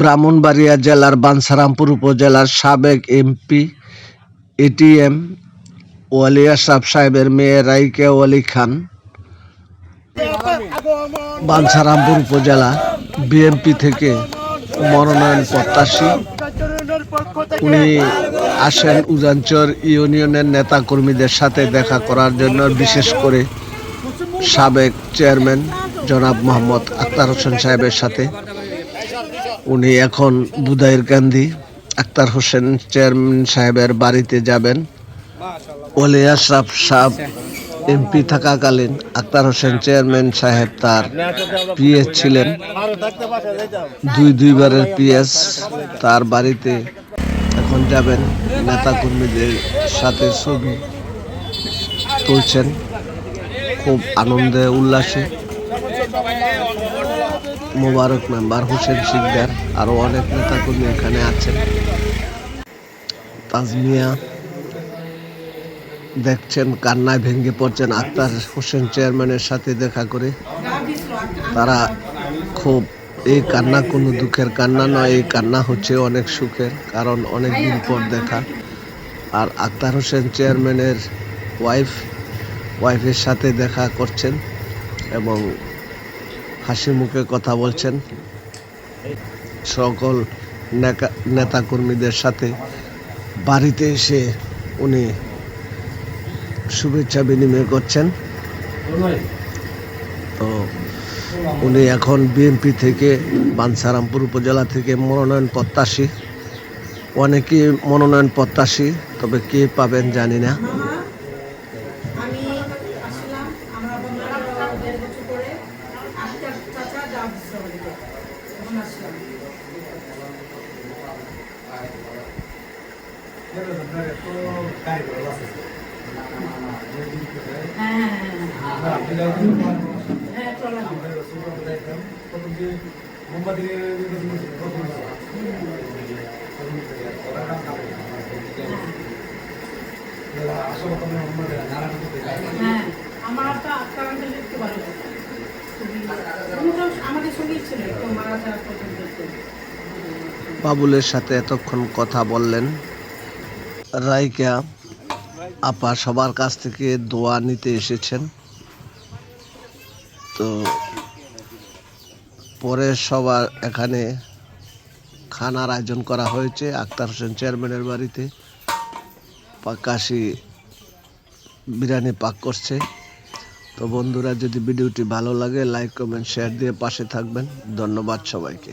ব্রাহ্মণবাড়িয়া জেলার বাঞ্ছারামপুর উপজেলার সাবেক এমপি এটিএম ওয়ালি আশরাফ সাহেবের মেয়ে রাইকে ওয়ালি খান। বাঞ্ছারামপুর উপজেলা বিএমপি থেকে মনোনয়ন প্রত্যাশী। উনি আসেন উজানচর ইউনিয়নের নেতা কর্মীদের সাথে দেখা করার জন্য, বিশেষ করে সাবেক চেয়ারম্যান জনাব মোহাম্মদ আক্তার হোসেন সাহেবের সাথে। উনি এখন বুদাইর গান্ধী, আক্তার হোসেন চেয়ারম্যান সাহেবের বাড়িতে যাবেন। ওলি আশরাফ সাহেব এমপি থাকাকালীন আক্তার হোসেন চেয়ারম্যান সাহেব তার পিএস ছিলেন। দুই দুইবারের পিএস তার বাড়িতে এখন যাবেন। নেতা কর্মীদের সাথে ছবি তুলছেন। খুব আনন্দে, উল্লাসে। মোবারক মেম্বার হোসেন সিকদার আরও অনেক নেতা কর্মী এখানে আছেন। তাজমিয়া, দেখছেন, কান্নায় ভেঙে পড়ছেন আক্তার হোসেন চেয়ারম্যানের সাথে দেখা করে। তারা খুব, এই কান্না কোনো দুঃখের কান্না নয়, এই কান্না হচ্ছে অনেক সুখের, কারণ অনেক দিন পর দেখা। আর আক্তার হোসেন চেয়ারম্যানের ওয়াইফ, ওয়াইফের সাথে দেখা করছেন এবং হাসি মুখে কথা বলছেন। সকল নেকা- নেতাকর্মীদের সাথে বাড়িতে এসে উনি শুভেচ্ছা বিনিময় করছেন। তো উনি এখন বিএনপি থেকে বাঞ্ছারামপুর উপজেলা থেকে মনোনয়ন প্রত্যাশী। অনেকেই মনোনয়ন প্রত্যাশী, তবে কে পাবেন জানি না। আমরা চাচা যা দিচ্ছে আমাদেরকে এখন আসলাম হ্যাঁ হ্যাঁ হ্যাঁ হ্যাঁ হ্যাঁ আমার একটা আজকাল একটু ভালো। বাবুলের সাথে এতক্ষণ কথা বললেন। রাইকা, আপা সবার কাছ থেকে দোয়া নিতে এসেছেন। তো পরে সবার এখানে খানার আয়োজন করা হয়েছে। আক্তার হোসেন চেয়ারম্যানের বাড়িতে। কাশি বিরিয়ানি পাক করছে। তো বন্ধুরা যদি ভিডিওটি ভালো লাগে লাইক কমেন্ট শেয়ার দিয়ে পাশে থাকবেন। ধন্যবাদ সবাইকে।